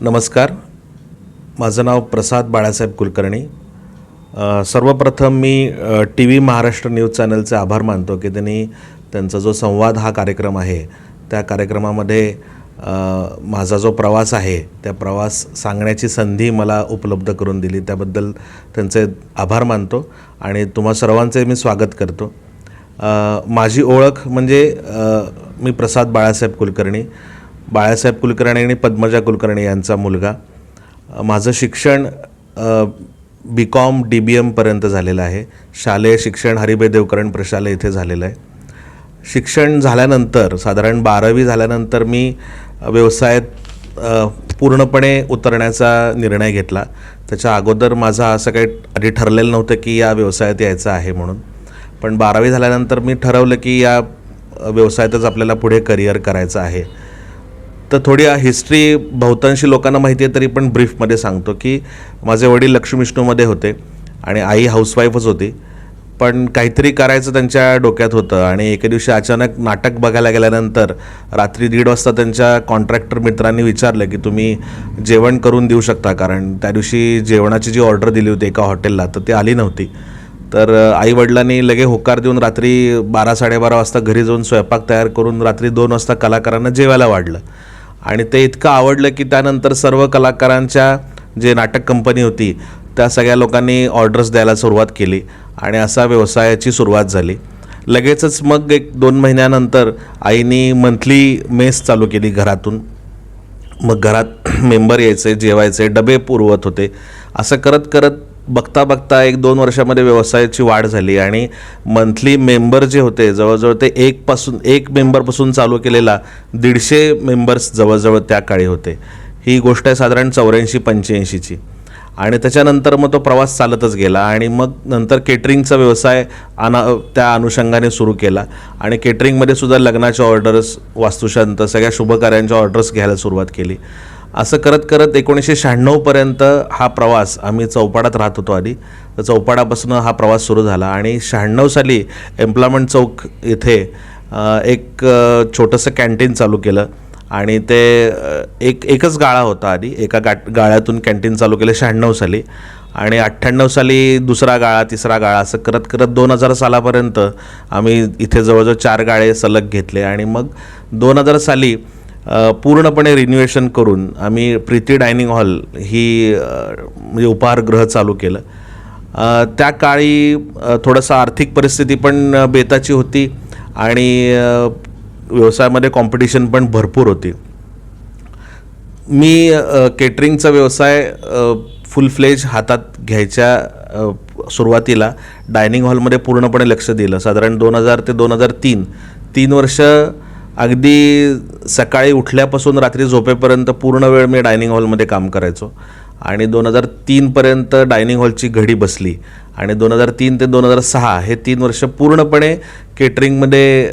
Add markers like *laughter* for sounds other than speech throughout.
नमस्कार. माझं नाव प्रसाद बाळासाहेब कुलकर्णी. सर्वप्रथम मी टी व्ही महाराष्ट्र न्यूज चॅनलचे आभार मानतो की त्यांनी त्यांचा जो संवाद हा कार्यक्रम आहे त्या कार्यक्रमामध्ये माझा जो प्रवास आहे त्या प्रवास सांगण्याची संधी मला उपलब्ध करून दिली. त्याबद्दल त्यांचे आभार मानतो आणि तुम्हा सर्वांचे मी स्वागत करतो. माझी ओळख म्हणजे मी प्रसाद बाळासाहेब कुलकर्णी. बाळासाहेब कुलकर्णी आणि पद्मजा कुलकर्णी यांचा मुलगा. माझं शिक्षण बी कॉम डी बी एमपर्यंत झालेलं आहे. शालेय शिक्षण हरिभाई देवकरण प्रशालय इथे झालेलं आहे. शिक्षण झाल्यानंतर साधारण बारावी झाल्यानंतर मी व्यवसायात पूर्णपणे उतरण्याचा निर्णय घेतला. त्याच्या अगोदर माझा असं काही आधी ठरलेलं नव्हतं की या व्यवसायात यायचं आहे म्हणून. पण बारावी झाल्यानंतर मी ठरवलं की या व्यवसायातच आपल्याला पुढे करिअर करायचं आहे. तर थोडी हिस्ट्री बहुतांशी लोकांना माहिती आहे तरी पण ब्रीफमध्ये सांगतो की माझे वडील लक्ष्मी विष्णूमध्ये होते आणि आई हाऊसवाईफच होती. पण काहीतरी करायचं त्यांच्या डोक्यात होतं आणि एके दिवशी अचानक नाटक बघायला गेल्यानंतर रात्री दीड वाजता त्यांच्या कॉन्ट्रॅक्टर मित्रांनी विचारलं की तुम्ही जेवण करून देऊ शकता कारण त्या दिवशी जेवणाची जी ऑर्डर दिली होती एका हॉटेलला तर ती आली नव्हती. तर आई वडिलांनी लगे होकार देऊन रात्री बारा साडेबारा वाजता घरी जाऊन स्वयंपाक तयार करून रात्री दोन वाजता कलाकारांना जेवायला वाढलं. आणि ते इतकं आवडलं की त्यानंतर सर्व कलाकारांच्या जे नाटक कंपनी होती त्या सगळ्या लोकांनी ऑर्डर्स द्यायला सुरुवात केली आणि असा व्यवसायाची सुरुवात झाली. लगेचच मग एक दोन महिन्यानंतर आईनी मंथली मेस चालू केली घरातून. मग घरात *clears throat* मेंबर यायचे जेवायचे डबे पुरवत होते. असं करत करत बघता बघता एक दोन वर्षामध्ये व्यवसायाची वाढ झाली आणि मंथली मेंबर जे होते जवळजवळ ते एकपासून एक मेंबरपासून चालू केलेला दीडशे मेंबर्स जवळजवळ त्या काळी होते. ही गोष्ट आहे साधारण चौऱ्याऐंशी पंच्याऐंशीची. आणि त्याच्यानंतर मग तो प्रवास चालतच गेला आणि मग नंतर केटरिंगचा व्यवसाय अना त्या अनुषंगाने सुरू केला. आणि केटरिंगमध्ये सुद्धा लग्नाच्या ऑर्डर्स वास्तुशांत सगळ्या शुभकार्यांच्या ऑर्डर्स घ्यायला सुरुवात केली. असं करत करत एकोणीसशे शहाण्णवपर्यंत हा प्रवास आम्ही चौपाडात राहत होतो आधी. तर चौपाडापासून हा प्रवास सुरू झाला आणि शहाण्णव साली एम्प्लॉयमेंट चौक इथे एक छोटंसं कॅन्टीन चालू केलं. आणि ते एक एकच गाळा होता आधी. एका गा गाळ्यातून कॅन्टीन चालू केलं शहाण्णव साली. आणि अठ्ठ्याण्णव साली दुसरा गाळा तिसरा गाळा असं करत करत दोन हजार सालापर्यंत आम्ही इथे जवळजवळ चार गाळे सलग घेतले. आणि मग दोन हजार साली पूर्णपणे रिन्युएशन करून आम्ही प्रीती डायनिंग हॉल ही म्हणजे उपहारगृह चालू केलं. त्या काळी थोडंसं आर्थिक परिस्थिती पण बेताची होती आणि व्यवसायामध्ये कॉम्पिटिशन पण भरपूर होती. मी केटरिंगचा व्यवसाय फुल फ्लेज हातात घ्यायच्या सुरुवातीला डायनिंग हॉलमध्ये पूर्णपणे लक्ष दिलं. साधारण दोन हजार ते दोन हजार तीन तीन वर्ष अगदी सकाळी उठल्यापासून रात्री झोपेपर्यंत पूर्ण वेळ मी डायनिंग हॉलमध्ये काम करायचो. आणि दोन हजार तीनपर्यंत डायनिंग हॉलची घडी बसली. आणि दोन हजार तीन ते दोन हजार सहा हे तीन वर्ष पूर्णपणे केटरिंगमध्ये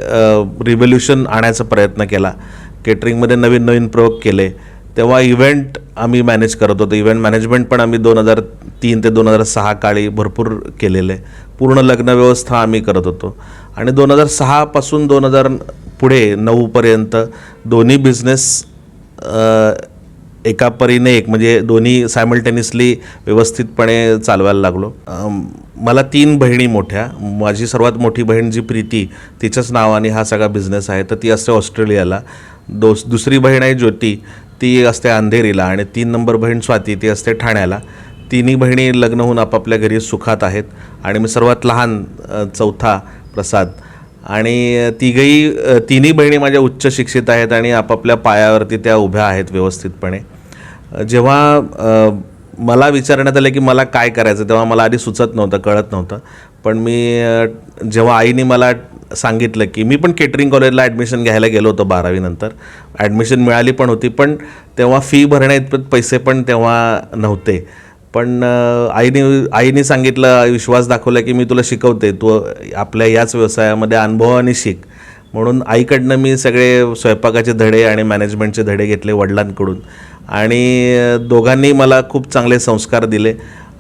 रिव्होल्युशन आणायचा प्रयत्न केला. केटरिंगमध्ये नवीन नवीन प्रयोग केले. तेव्हा इव्हेंट आम्ही मॅनेज करत होतो. इव्हेंट मॅनेजमेंट पण आम्ही दोन हजार तीन ते दोन हजार सहा काळी भरपूर केलेले. पूर्ण लग्न व्यवस्था आम्ही करत होतो. आणि दोन हजार सहापासून दोन हजार पुढे नऊपर्यंत दोन्ही बिझनेस एका परीने एक म्हणजे दोन्ही सायमल्टेनियसली व्यवस्थितपणे चालवायला लागलो. मला तीन बहिणी मोठ्या. माझी सर्वात मोठी बहीण जी प्रीती तिच्याच नावाने हा सगळा बिझनेस आहे. तर ती असते ऑस्ट्रेलियाला. दोस दुसरी बहीण आहे ज्योती ती असते अंधेरीला आणि तीन नंबर बहीण स्वाती ती असते ठाण्याला. तिन्ही बहिणी लग्न होऊन आपापल्या घरी सुखात आहेत. आणि मी सर्वात लहान चौथा प्रसाद आणि तिघही तिन्ही बहिणी माझ्या उच्च शिक्षित आहेत आणि आपापल्या पायावरती त्या उभ्या आहेत व्यवस्थितपणे. जेव्हा मला विचारण्यात आलं की मला काय करायचं तेव्हा मला आधी सुचत नव्हतं कळत नव्हतं. पण मी जेव्हा आईने मला सांगितलं की मी पण केटरिंग कॉलेजला ॲडमिशन घ्यायला गेलो होतो बारावीनंतर ॲडमिशन मिळाली पण होती पण तेव्हा फी भरण्या इतपत पैसे पण तेव्हा नव्हते. पण आईने आईने सांगितलं विश्वास दाखवला की मी तुला शिकवते. तू आपल्या याच व्यवसायामध्ये अनुभवाने शिक. म्हणून आईकडनं मी सगळे स्वयंपाकाचे धडे आणि मॅनेजमेंटचे धडे घेतले वडिलांकडून. आणि दोघांनी मला खूप चांगले संस्कार दिले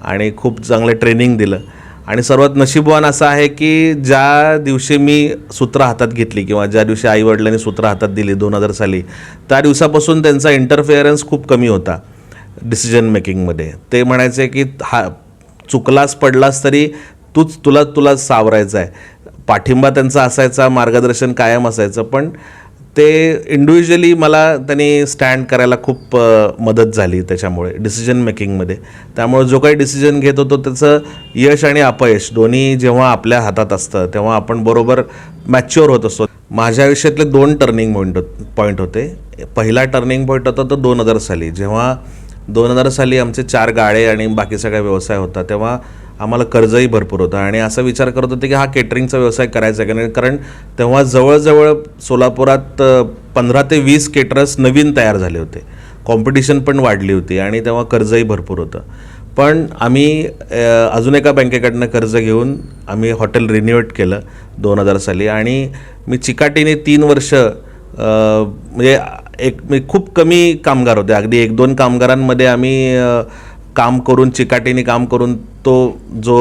आणि खूप चांगले ट्रेनिंग दिलं. आणि सर्वात नशीबवान असं आहे की ज्या दिवशी मी सूत्र हातात घेतली किंवा ज्या दिवशी आईवडिलांनी सूत्र हातात दिली दोन हजार साली त्या दिवसापासून त्यांचा इंटरफेअरन्स खूप कमी होता. डिसिजन मेकिंगमध्ये ते म्हणायचे की हा चुकलास पडलास तरी तूच तुला तुला सावरायचं आहे. पाठिंबा त्यांचा असायचा मार्गदर्शन कायम असायचं पण ते इंडिव्हिज्युअली मला त्यांनी स्टँड करायला खूप मदत झाली त्याच्यामुळे डिसिजन मेकिंगमध्ये त्यामुळे जो काही डिसिजन घेत होतो त्याचं यश आणि अपयश दोन्ही जेव्हा आपल्या हातात असतं तेव्हा आपण बरोबर मॅच्युअर होत असतो. माझ्या आयुष्यातले दोन टर्निंग पॉईंट पॉईंट होते. पहिला टर्निंग पॉईंट होता तो दोन हजार साली जेव्हा दोन हजार साली आमचे चार गाळे आणि बाकी सगळा व्यवसाय होता तेव्हा आम्हाला कर्जही भरपूर होतं. आणि असा विचार करत होते की हा केटरिंगचा व्यवसाय करायचा आहे का नाही? कारण तेव्हा जवळजवळ सोलापुरात पंधरा ते वीस केटरर्स नवीन तयार झाले होते. कॉम्पिटिशन पण वाढली होती आणि तेव्हा कर्जही भरपूर होतं. पण आम्ही अजून एका बँकेकडनं कर्ज घेऊन आम्ही हॉटेल रिन्युएट केलं दोन हजार साली. आणि मी चिकाटीने तीन वर्ष म्हणजे एक खूप कमी कामगार होते. अगदी एक दोन कामगारांमध्ये आम्ही काम करून चिकाटीने काम करून तो जो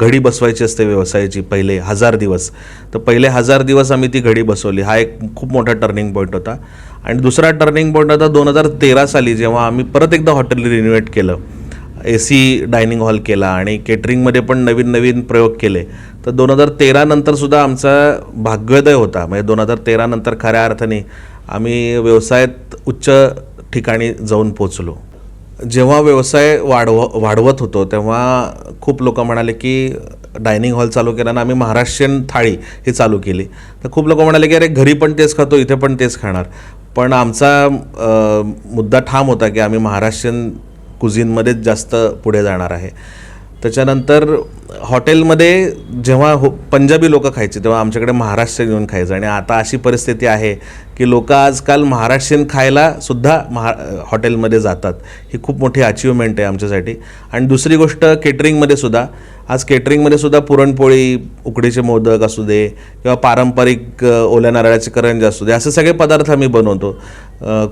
घडी बसवायची असते व्यवसायाची पहिले हजार दिवस तर पहिले हजार दिवस आम्ही ती घडी बसवली. हा एक खूप मोठा टर्निंग पॉईंट होता. आणि दुसरा टर्निंग पॉईंट होता दोन हजार तेरा साली जेव्हा आम्ही परत एकदा हॉटेल रिनोव्हेट केलं. ए सी डायनिंग हॉल केला आणि केटरिंगमध्ये पण नवीन नवीन प्रयोग केले. तर दोन हजार तेरानंतरसुद्धा आमचा भाग्योदय होता. म्हणजे दोन हजार तेरानंतर खऱ्या अर्थाने आम्ही व्यवसायात उच्च ठिकाणी जाऊन पोचलो जेव्हा व्यवसाय वाढव वाढवत होतो तेव्हा खूप लोक म्हणाले की डायनिंग हॉल चालू केला ना आम्ही महाराष्ट्रीयन थाळी ही चालू केली. तर खूप लोक म्हणाले की अरे घरी पण तेच खातो इथे पण तेच खाणार. पण आमचा मुद्दा ठाम होता की आम्ही महाराष्ट्रीयन कुझिनमध्येच जास्त पुढे जाणार आहे. त्याच्यानंतर हॉटेलमध्ये जेव्हा हो पंजाबी लोकं खायचे तेव्हा आमच्याकडे महाराष्ट्रीयन येऊन खायचं. आणि आता अशी परिस्थिती आहे की लोक आजकाल महाराष्ट्रीयन खायला सुद्धा महा हॉटेलमध्ये जातात. ही खूप मोठी अचिव्हमेंट आहे आमच्यासाठी. आणि दुसरी गोष्ट केटरिंगमध्ये सुद्धा. आज केटरिंगमध्ये सुद्धा पुरणपोळी उकडीचे मोदक असू दे किंवा पारंपरिक ओल्या नारळाचे करंजी असू दे असे सगळे पदार्थ आम्ही बनवतो.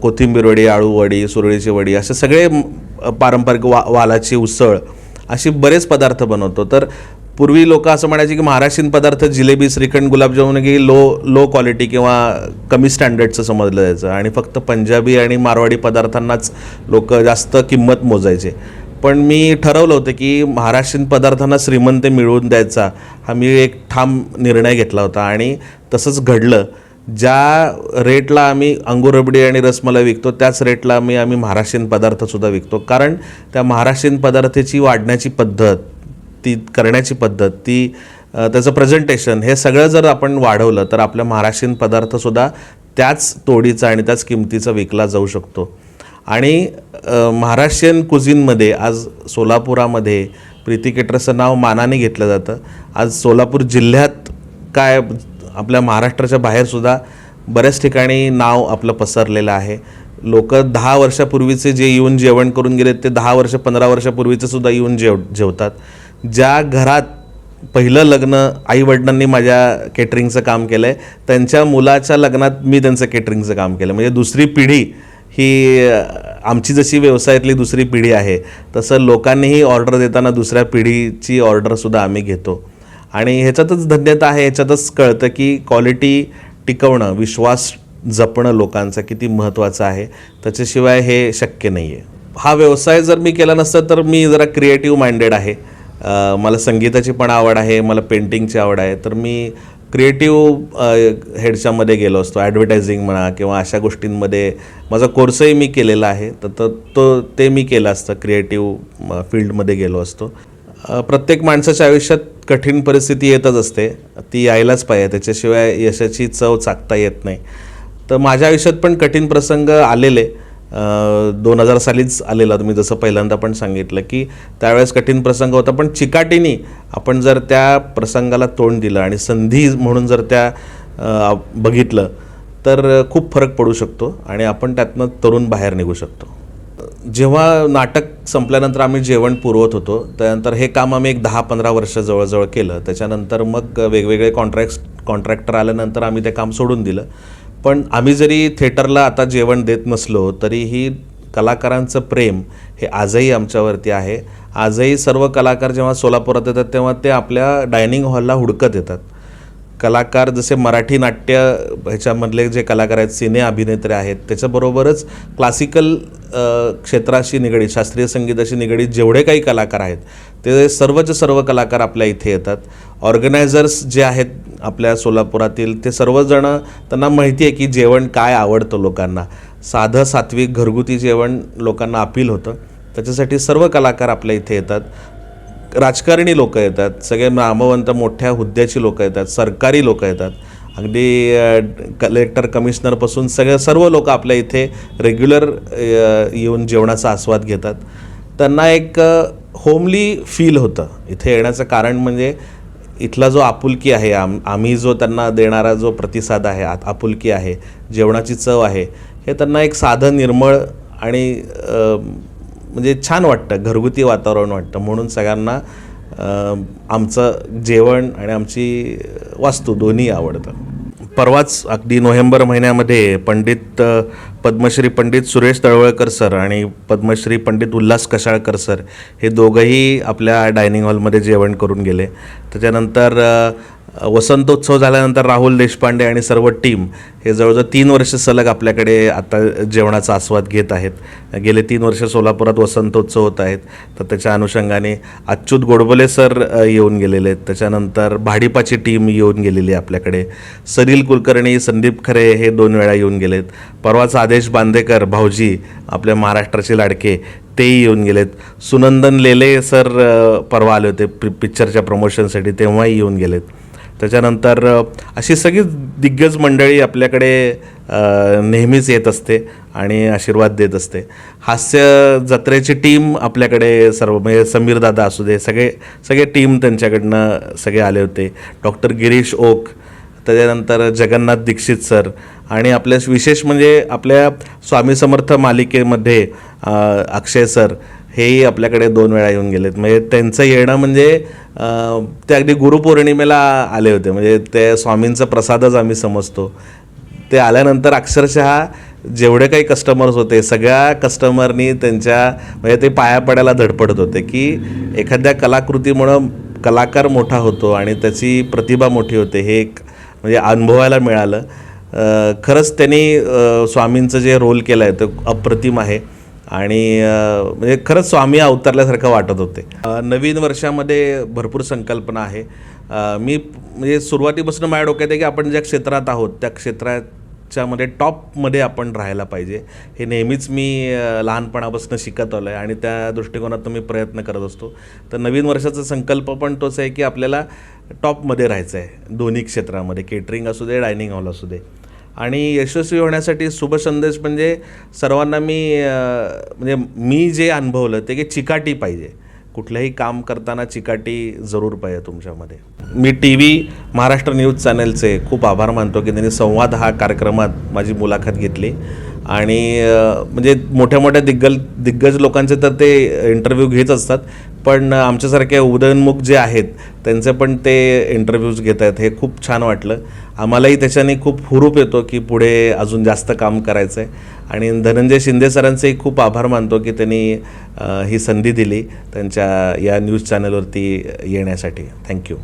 कोथिंबीर वडी आळू वडी सुरळीची वडी असे सगळे पारंपरिक वा वालाची उसळ असे बरेच पदार्थ बनवतो. तर पूर्वी लोक असं म्हणायचे की महाराष्ट्रीयन पदार्थ जिलेबी श्रीखंड गुलाबजामुन की लो लो क्वालिटी किंवा कमी स्टँडर्डचं समजलं जायचं. आणि फक्त पंजाबी आणि मारवाडी पदार्थांनाच लोक जास्त किंमत मोजायचे. पण मी ठरवलं होतं की महाराष्ट्रीयन पदार्थांना श्रीमंत मिळवून द्यायचा हा मी एक ठाम निर्णय घेतला होता. आणि तसंच घडलं. ज्या रेटला आम्ही अंगूर रबडी आणि रसमलाई विकतो त्याच रेटला आम्ही आम्ही महाराष्ट्रीयन पदार्थसुद्धा विकतो. कारण त्या महाराष्ट्रीयन पदार्थाची वाढण्याची पद्धत ती करण्याची पद्धत ती त्याचं प्रेझेंटेशन हे सगळं जर आपण वाढवलं तर आपल्या महाराष्ट्रीयन पदार्थसुद्धा त्याच तोडीचा आणि त्याच किमतीचा विकला जाऊ शकतो. आणि महाराष्ट्रीयन कुझिनमध्ये आज सोलापुरामध्ये प्रीती केटरचं नाव मानाने घेतलं जातं. आज सोलापूर जिल्ह्यात काय आपल्या महाराष्ट्राच्या बाहेरसुद्धा बऱ्याच ठिकाणी नाव आपलं पसरलेलं आहे. लोक दहा वर्षापूर्वीचे जे येऊन जेवण करून गेले ते दहा वर्ष पंधरा वर्षापूर्वीचे सुद्धा येऊन जेव जेवतात. ज्या घरात पहिलं लग्न आईवडिलांनी माझ्या केटरिंगचं काम केलं आहे त्यांच्या मुलाच्या लग्नात मी त्यांचं केटरिंगचं काम केलं म्हणजे दुसरी पिढी ही आमची जशी व्यवसायातली दुसरी पिढी आहे तसं लोकांनीही ऑर्डर देताना दुसऱ्या पिढीची ऑर्डरसुद्धा आम्ही घेतो. आणि ह्याच्यातच धन्यता आहे ह्याच्यातच कळतं की क्वालिटी टिकवणं विश्वास जपणं लोकांचा किती महत्त्वाचं आहे. त्याच्याशिवाय हे शक्य नाही आहे हा व्यवसाय जर मी केला नसता तर मी जरा क्रिएटिव्ह माइंडेड आहे. मला संगीताची पण आवड आहे मला पेंटिंगची आवड आहे. तर मी क्रिएटिव्ह हेडच्यामध्ये गेलो असतो ॲडव्हर्टायझिंग म्हणा किंवा अशा गोष्टींमध्ये माझा कोर्सही मी केलेला आहे. तर तो तो ते मी केलं असतं क्रिएटिव्ह फील्डमध्ये गेलो असतो. प्रत्येक माणसाच्या आयुष्यात कठीण परिस्थिती येतच असते. ती यायलाच पाहिजे. त्याच्याशिवाय यशाची चव चाकता येत नाही. तर माझ्या आयुष्यात पण कठीण प्रसंग आलेले. दोन हजार सालीच आलेला. तुम्ही जसं पहिल्यांदा पण सांगितलं की त्यावेळेस कठीण प्रसंग होता. पण चिकाटीने आपण जर त्या प्रसंगाला तोंड दिलं आणि संधी म्हणून जर त्या बघितलं तर खूप फरक पडू शकतो आणि आपण त्यातनं तरुण बाहेर निघू शकतो. जेव्हा नाटक संपल्यानंतर आम्ही जेवण पुरवत होतो त्यानंतर हे काम आम्ही एक दहा पंधरा वर्ष जवळजवळ केलं. त्याच्यानंतर मग वेगवेगळे कॉन्ट्रॅक्ट कॉन्ट्रॅक्टर आल्यानंतर आम्ही ते काम सोडून दिलं. पण आम्ही जरी थिएटरला आता जेवण देत नसलो तरीही कलाकारांचं प्रेम हे आजही आमच्यावरती आहे. आजही सर्व कलाकार जेव्हा सोलापुरात येतात तेव्हा ते आपल्या डायनिंग हॉलला हुडकत येतात. कलाकार जसे मराठी नाट्य ह्याच्यामधले जे कलाकार आहेत सिने अभिनेत्री आहेत त्याच्याबरोबरच क्लासिकल क्षेत्राशी निगडीत शास्त्रीय संगीताशी निगडीत जेवढे काही कलाकार आहेत ते सर्वचे सर्व कलाकार आपल्या इथे येतात. ऑर्गनायझर्स जे आहेत आपल्या सोलापुरातील ते सर्वजणं त्यांना माहिती आहे की जेवण काय आवडतं लोकांना. साधं सात्विक घरगुती जेवण लोकांना अपील होतं. त्याच्यासाठी सर्व कलाकार आपल्या इथे येतात. राजकारणी लोक येतात सगळे नामवंत मोठ्या हुद्द्याची लोक येतात सरकारी लोक येतात. अगदी कलेक्टर कमिशनरपासून सगळे सर्व लोक आपल्या इथे रेग्युलर येऊन जेवणाचा आस्वाद घेतात. त्यांना एक होमली फील होतं. इथे येण्याचं कारण म्हणजे इथला जो आपुलकी आहे आम आम्ही जो त्यांना देणारा जो प्रतिसाद आहे आत- आपुलकी आहे जेवणाची चव आहे हे त्यांना एक साधं निर्मळ आणि म्हणजे छान वाटतं घरगुती वातावरण वाटतं. म्हणून सगळ्यांना आमचं जेवण आणि आमची वास्तू दोन्ही आवडतं. परवाच अगदी नोव्हेंबर महिन्यामध्ये पंडित पद्मश्री पंडित सुरेश तळवळकर सर आणि पद्मश्री पंडित उल्हास कशाळकर सर हे दोघंही आपल्या डायनिंग हॉलमध्ये जेवण करून गेले. त्याच्यानंतर वसंतोत्सव झाल्यानंतर राहुल देशपांडे आणि सर्व टीम हे जवळजवळ तीन वर्ष सलग आपल्याकडे आता जेवणाचा आस्वाद घेत आहेत. गेले तीन वर्ष सोलापुरात वसंतोत्सव होत आहेत. तर त्याच्या अनुषंगाने अच्युत गोडबोले सर येऊन गेलेले आहेत. त्याच्यानंतर भाडीपाची टीम येऊन गेलेली आहे आपल्याकडे. सलील कुलकर्णी संदीप खरे हे दोन वेळा येऊन गेलेत परवाच आदेश बांदेकर भाऊजी आपल्या महाराष्ट्राचे लाडके तेही येऊन गेलेत. सुनंदन लेले सर परवा आले होते पि पिक्चरच्या प्रमोशनसाठी तेव्हाही येऊन गेलेत. त्याच्यानंतर अशी सगळी दिग्गज मंडळी आपल्याकडे नेहमीच येत असते आणि आशीर्वाद देत असते. हास्य जत्रेची टीम आपल्याकडे सर्व म्हणजे समीर दादा असू दे सगळे सगळे टीम त्यांच्याकडनं सगळे आले होते. डॉक्टर गिरीश ओक त्याच्यानंतर जगन्नाथ दीक्षित सर आणि आपल्या विशेष म्हणजे आपल्या स्वामी समर्थ मालिकेमध्ये अक्षय सर हेही आपल्याकडे दोन वेळा येऊन गेलेत. म्हणजे त्यांचं येणं म्हणजे ते अगदी गुरुपौर्णिमेला आले होते. म्हणजे ते स्वामींचा प्रसादच आम्ही समजतो. ते आल्यानंतर अक्षरशः जेवढे काही कस्टमर्स होते सगळ्या कस्टमरनी त्यांच्या म्हणजे ते पाया पडायला धडपडत होते की एखाद्या कलाकृतीमुळं कलाकार मोठा होतो आणि त्याची प्रतिभा मोठी होते हे एक म्हणजे अनुभवायला मिळालं. खरंच त्यांनी स्वामींचं जे रोल केलं आहे ते अप्रतिम आहे. आणि म्हणजे खरंच स्वामी अवतरल्यासारखं वाटत होते. नवीन वर्षामध्ये भरपूर संकल्पना आहे. मी म्हणजे सुरुवातीपासून माझ्या डोक्यात आहे की आपण ज्या क्षेत्रात आहोत त्या क्षेत्राच्यामध्ये टॉपमध्ये आपण राहायला पाहिजे. हे नेहमीच मी लहानपणापासून शिकत आलो आहे आणि त्या दृष्टिकोनातून मी प्रयत्न करत असतो. तर नवीन वर्षाचा संकल्प पण तोच आहे की आपल्याला टॉपमध्ये राहायचं आहे दोन्ही क्षेत्रामध्ये केटरिंग असू दे डायनिंग हॉल असू दे. आणि यशस्वी होण्यासाठी शुभ संदेश म्हणजे सर्वांना मी म्हणजे मी जे अनुभवलं ते की चिकाटी पाहिजे. कुठलंही काम करताना चिकाटी जरूर पाहिजे तुमच्यामध्ये. मी टी व्ही महाराष्ट्र न्यूज चॅनलचे खूप आभार मानतो की त्यांनी संवाद हा कार्यक्रमात माझी मुलाखत घेतली. आणि म्हणजे मोठ्या मोठ्या दिग्गज दिग्गज लोकांचे तर ते इंटरव्ह्यू घेत असतात. पण आमच्यासारखे उदयनमुख जे आहेत त्यांचे पण ते इंटरव्ह्यूज घेत आहेत. हे खूप छान वाटलं. आम्हालाही त्याच्याने खूप हुरूप येतो की पुढे अजून जास्त काम करायचं आहे आणि धनंजय शिंदे सरांचेही खूप आभार मानतो की त्यांनी ही संधी दिली त्यांच्या या न्यूज चॅनलवरती येण्यासाठी. थँक्यू